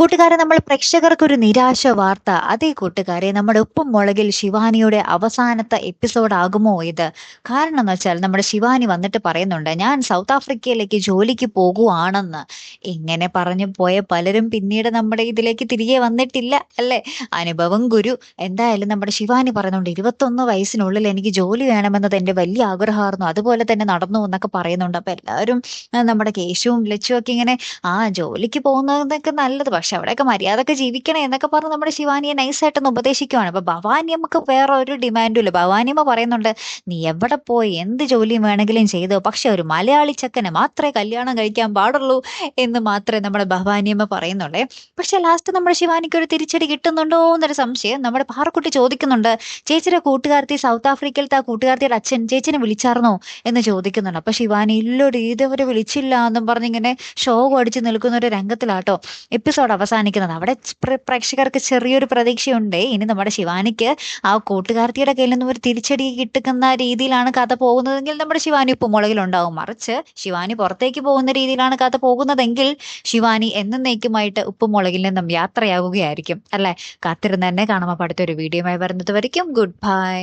കൂട്ടുകാരെ നമ്മൾ പ്രേക്ഷകർക്ക് ഒരു നിരാശ വാർത്ത. അതേ കൂട്ടുകാരെ നമ്മുടെ ഉപ്പും മുളകിൽ ശിവാനിയുടെ അവസാനത്തെ എപ്പിസോഡ് ആകുമോ ഇത്? കാരണം എന്ന് വെച്ചാൽ നമ്മുടെ ശിവാനി വന്നിട്ട് പറയുന്നുണ്ട് ഞാൻ സൗത്ത് ആഫ്രിക്കയിലേക്ക് ജോലിക്ക് പോകുവാണെന്ന്. ഇങ്ങനെ പറഞ്ഞു പോയ പലരും പിന്നീട് നമ്മുടെ ഇതിലേക്ക് തിരികെ വന്നിട്ടില്ല അല്ലെ? അനുഭവം ഗുരു. എന്തായാലും നമ്മുടെ ശിവാനി പറയുന്നുണ്ട് ഇരുപത്തൊന്ന് വയസ്സിനുള്ളിൽ എനിക്ക് ജോലി വേണമെന്നത് എന്റെ വലിയ ആഗ്രഹമായിരുന്നു. അതുപോലെ തന്നെ നടന്നു എന്നൊക്കെ പറയുന്നുണ്ട്. അപ്പൊ എല്ലാവരും നമ്മുടെ കേശുവും ലച്ചുവൊക്കെ ഇങ്ങനെ ആ ജോലിക്ക് പോകുന്നതൊക്കെ നല്ലത്. പക്ഷെ അവിടെയൊക്കെ മര്യാദയ്ക്ക് ജീവിക്കണേ എന്നൊക്കെ പറഞ്ഞ് നമ്മുടെ ശിവാനിയെ നൈസായിട്ടൊന്ന് ഉപദേശിക്കുവാണ്. അപ്പൊ ഭവാനി നമുക്ക് വേറെ ഒരു ഡിമാൻഡും ഇല്ല. ഭവാനിയമ്മ പറയുന്നുണ്ട് നീ എവിടെ പോയി? എന്ത് ജോലിയും വേണമെങ്കിലും ചെയ്തോ? പക്ഷെ ഒരു മലയാളി ചെക്കനെ മാത്രമേ കല്യാണം കഴിക്കാൻ പാടുള്ളൂ എന്ന് മാത്രമേ നമ്മുടെ ഭവാനിയമ്മ പറയുന്നുള്ളേ. പക്ഷെ ലാസ്റ്റ് നമ്മുടെ ശിവാനിക്ക് ഒരു തിരിച്ചടി കിട്ടുന്നുണ്ടോ എന്നൊരു സംശയം നമ്മുടെ പാറക്കുട്ടി ചോദിക്കുന്നുണ്ട്. ചേച്ചിയുടെ കൂട്ടുകാർത്തി സൗത്ത് ആഫ്രിക്കയിലത്തെ ആ കൂട്ടുകാർത്തിയുടെ അച്ഛൻ ചേച്ചിനെ വിളിച്ചാർന്നോ? എന്ന് ചോദിക്കുന്നുണ്ട്. അപ്പൊ ശിവാനി ഇല്ലൊരു ഇതുവരെ വിളിച്ചില്ല എന്നും പറഞ്ഞിങ്ങനെ ഷോ അടിച്ചു നിൽക്കുന്ന ഒരു രംഗത്തിലാട്ടോ. എപ്പിസോഡ് അവസാനിക്കുന്നത്. അവിടെ പ്രേക്ഷകർക്ക് ചെറിയൊരു പ്രതീക്ഷയുണ്ട്. ഇനി നമ്മുടെ ശിവാനിക്ക് ആ കൂട്ടുകാർത്തിയുടെ കയ്യിൽ നിന്നും ഒരു തിരിച്ചടി കിട്ടുന്ന രീതിയിലാണ് കഥ പോകുന്നതെങ്കിൽ നമ്മുടെ ശിവാനി ഉപ്പുമുളകിലുണ്ടാവും മറിച്ച് ശിവാനി പുറത്തേക്ക് പോകുന്ന രീതിയിലാണ് കഥ പോകുന്നതെങ്കിൽ ശിവാനി എന്നേക്കുമായിട്ട് ഉപ്പുമുളകിൽ നിന്നും യാത്രയാകുകയായിരിക്കും അല്ലെ? കാത്തിരുന്ന് തന്നെ കാണുമ്പോൾ അടുത്തൊരു വീഡിയോയുമായി വരുന്നത് വരയ്ക്കും ഗുഡ് ബൈ.